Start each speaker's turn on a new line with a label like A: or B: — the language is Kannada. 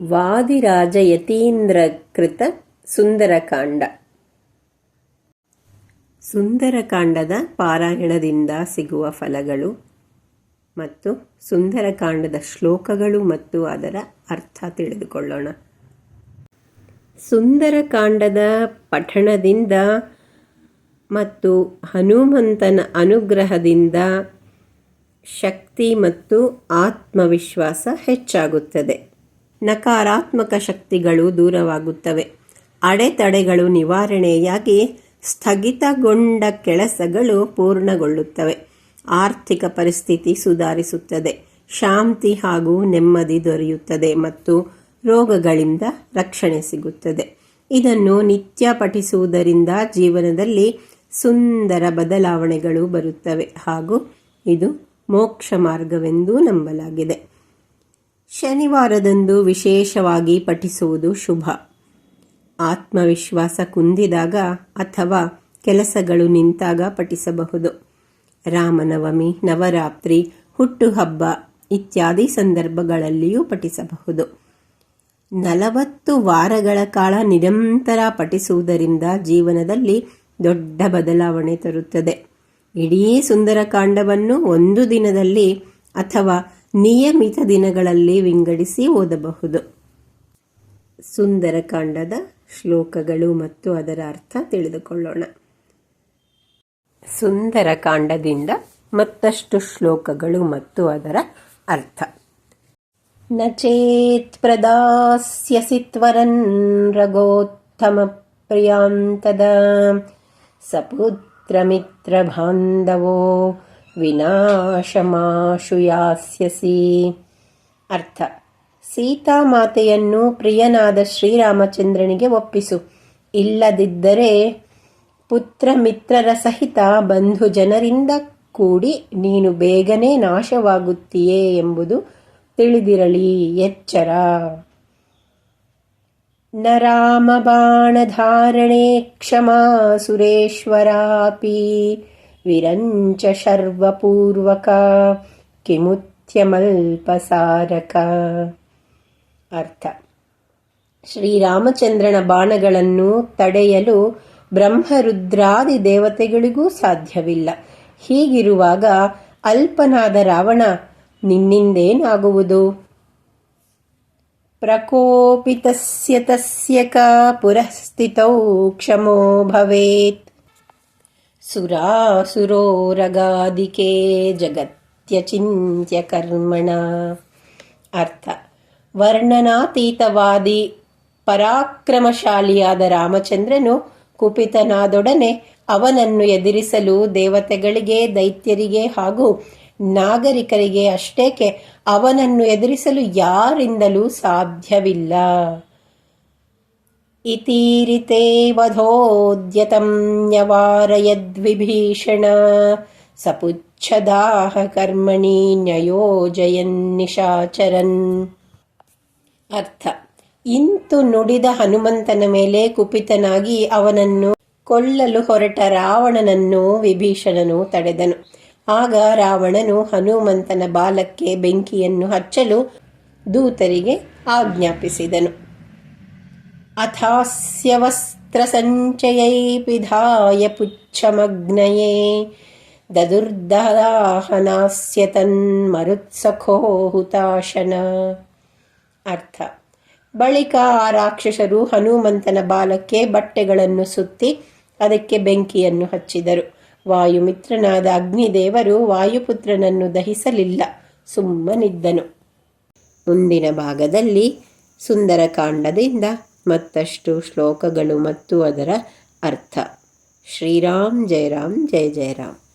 A: ವಾದಿರಾಜಯತೀಂದ್ರಕೃತ ಸುಂದರಕಾಂಡ. ಸುಂದರಕಾಂಡದ ಪಾರಾಯಣದಿಂದ ಸಿಗುವ ಫಲಗಳು ಮತ್ತು ಸುಂದರಕಾಂಡದ ಶ್ಲೋಕಗಳು ಮತ್ತು ಅದರ ಅರ್ಥ ತಿಳಿದುಕೊಳ್ಳೋಣ. ಸುಂದರಕಾಂಡದ ಪಠಣದಿಂದ ಮತ್ತು ಹನುಮಂತನ ಅನುಗ್ರಹದಿಂದ ಶಕ್ತಿ ಮತ್ತು ಆತ್ಮವಿಶ್ವಾಸ ಹೆಚ್ಚಾಗುತ್ತದೆ. ನಕಾರಾತ್ಮಕ ಶಕ್ತಿಗಳು ದೂರವಾಗುತ್ತವೆ. ಅಡೆತಡೆಗಳು ನಿವಾರಣೆಯಾಗಿ ಸ್ಥಗಿತಗೊಂಡ ಕೆಲಸಗಳು ಪೂರ್ಣಗೊಳ್ಳುತ್ತವೆ. ಆರ್ಥಿಕ ಪರಿಸ್ಥಿತಿ ಸುಧಾರಿಸುತ್ತದೆ. ಶಾಂತಿ ಹಾಗೂ ನೆಮ್ಮದಿ ದೊರೆಯುತ್ತದೆ ಮತ್ತು ರೋಗಗಳಿಂದ ರಕ್ಷಣೆ ಸಿಗುತ್ತದೆ. ಇದನ್ನು ನಿತ್ಯ ಪಠಿಸುವುದರಿಂದ ಜೀವನದಲ್ಲಿ ಸುಂದರ ಬದಲಾವಣೆಗಳು ಬರುತ್ತವೆ ಹಾಗೂ ಇದು ಮೋಕ್ಷ ಮಾರ್ಗವೆಂದೂ ನಂಬಲಾಗಿದೆ. ಶನಿವಾರದಂದು ವಿಶೇಷವಾಗಿ ಪಠಿಸುವುದು ಶುಭ. ಆತ್ಮವಿಶ್ವಾಸ ಕುಂದಿದಾಗ ಅಥವಾ ಕೆಲಸಗಳು ನಿಂತಾಗ ಪಠಿಸಬಹುದು. ರಾಮನವಮಿ, ನವರಾತ್ರಿ, ಹುಟ್ಟುಹಬ್ಬ ಇತ್ಯಾದಿ ಸಂದರ್ಭಗಳಲ್ಲಿಯೂ ಪಠಿಸಬಹುದು. ನಲವತ್ತು ವಾರಗಳ ಕಾಲ ನಿರಂತರ ಪಠಿಸುವುದರಿಂದ ಜೀವನದಲ್ಲಿ ದೊಡ್ಡ ಬದಲಾವಣೆ ತರುತ್ತದೆ. ಇಡೀ ಸುಂದರಕಾಂಡವನ್ನು ಒಂದು ದಿನದಲ್ಲಿ ಅಥವಾ ನಿಯಮಿತ ದಿನಗಳಲ್ಲಿ ವಿಂಗಡಿಸಿ ಓದಬಹುದು. ಸುಂದರಕಾಂಡದ ಶ್ಲೋಕಗಳು ಮತ್ತು ಅದರ ಅರ್ಥ ತಿಳಿದುಕೊಳ್ಳೋಣ. ಸುಂದರಕಾಂಡದಿಂದ ಮತ್ತಷ್ಟು ಶ್ಲೋಕಗಳು ಮತ್ತು ಅದರ ಅರ್ಥ. ನಚೇತ್ ಚೇತ್ ಪ್ರದಾಸ್ಯಸಿ ತ್ವರನ್ ರಗೋತ್ತಮ ಪ್ರಿಯಾಂತದ ಸಪುತ್ರ ಮಿತ್ರ ಬಾಂಧವೋ ವಿನಾಶಮಾಶು ಯಾಸ್ಯಸಿ ಅರ್ಥ ಸೀತಾಮಾತೆಯನ್ನು ಪ್ರಿಯನಾದ ಶ್ರೀರಾಮಚಂದ್ರನಿಗೆ ಒಪ್ಪಿಸು. ಇಲ್ಲದಿದ್ದರೆ ಪುತ್ರ ಮಿತ್ರರ ಸಹಿತ ಬಂಧು ಜನರಿಂದ ಕೂಡಿ ನೀನು ಬೇಗನೆ ನಾಶವಾಗುತ್ತೀಯೇ ಎಂಬುದು ತಿಳಿದಿರಲಿ. ಎಚ್ಚರ. ನ ರಾಮಬಾಣಧಾರಣೆ ಕ್ಷಮಾ ಸುರೇಶ್ವರಾಪಿ. ವಿರಂಚ ಶರ್ವಪೂರ್ವಕ ಕಿಮುತ್ಯಮಲ್ಪಸಾರಕ. ಅರ್ಥ. ಶ್ರೀರಾಮಚಂದ್ರನ ಬಾಣಗಳನ್ನು ತಡೆಯಲು ಬ್ರಹ್ಮರುದ್ರಾದಿ ದೇವತೆಗಳಿಗೂ ಸಾಧ್ಯವಿಲ್ಲ. ಹೀಗಿರುವಾಗ ಅಲ್ಪನಾದ ರಾವಣ ನಿನ್ನಿಂದೇನಾಗುವುದು? ಪ್ರಕೋಪಿತಸ್ಯ ತಸ್ಯ ಕ ಪುರಸ್ಥಿತೌ ಕ್ಷಮೋ ಭವೇತ್. ಸುರಾಸುರೋರಗಾದಿಕೆ ಜಗತ್ಯಚಿಂತ್ಯ ಕರ್ಮಣ ಅರ್ಥ. ವರ್ಣನಾತೀತವಾದಿ, ಪರಾಕ್ರಮಶಾಲಿಯಾದ ರಾಮಚಂದ್ರನು ಕುಪಿತನಾದೊಡನೆ ಅವನನ್ನು ಎದುರಿಸಲು ದೇವತೆಗಳಿಗೆ, ದೈತ್ಯರಿಗೆ ಹಾಗೂ ನಾಗರಿಕರಿಗೆ ಅಷ್ಟೇಕೆ ಅವನನ್ನು ಎದುರಿಸಲು ಯಾರಿಂದಲೂ ಸಾಧ್ಯವಿಲ್ಲ. ಇತೀರಿತೆ ವಧೋದ್ಯತಂ ಸಪುಚ್ಛದಾಹ ಕರ್ಮಣಿ ನ್ಯಯೋಜಯನ್ ನಿಶಾಚರನ್ ಅರ್ಥ. ಇಂತು ನುಡಿದ ಹನುಮಂತನ ಮೇಲೆ ಕುಪಿತನಾಗಿ ಅವನನ್ನು ಕೊಲ್ಲಲು ಹೊರಟ ರಾವಣನನ್ನು ವಿಭೀಷಣನು ತಡೆದನು. ಆಗ ರಾವಣನು ಹನುಮಂತನ ಬಾಲಕ್ಕೆ ಬೆಂಕಿಯನ್ನು ಹಚ್ಚಲು ದೂತರಿಗೆ ಆಜ್ಞಾಪಿಸಿದನು. ಸಂಚಯೈ ಪಿಧಾಯ ಪುಚ್ಛಮಗ್ನಯೇ ದದುರ್ದಹಾನಾಸ್ಯ ತನ್ಮರುತ್ಸಖೋ ಅರ್ಥ. ಬಳಿಕ ಆ ರಾಕ್ಷಸರು ಹನುಮಂತನ ಬಾಲಕ್ಕೆ ಬಟ್ಟೆಗಳನ್ನು ಸುತ್ತಿ ಅದಕ್ಕೆ ಬೆಂಕಿಯನ್ನು ಹಚ್ಚಿದರು. ವಾಯುಮಿತ್ರನಾದ ಅಗ್ನಿದೇವರು ವಾಯುಪುತ್ರನನ್ನು ದಹಿಸಲಿಲ್ಲ. ಸುಮ್ಮನಿದ್ದನು. ಮುಂದಿನ ಭಾಗದಲ್ಲಿ ಸುಂದರಕಾಂಡದಿಂದ ಮತ್ತಷ್ಟು ಶ್ಲೋಕಗಳು ಮತ್ತು ಅದರ ಅರ್ಥ. ಶ್ರೀರಾಮ್ ಜೈರಾಮ್ ಜಯ ಜಯ ರಾಮ್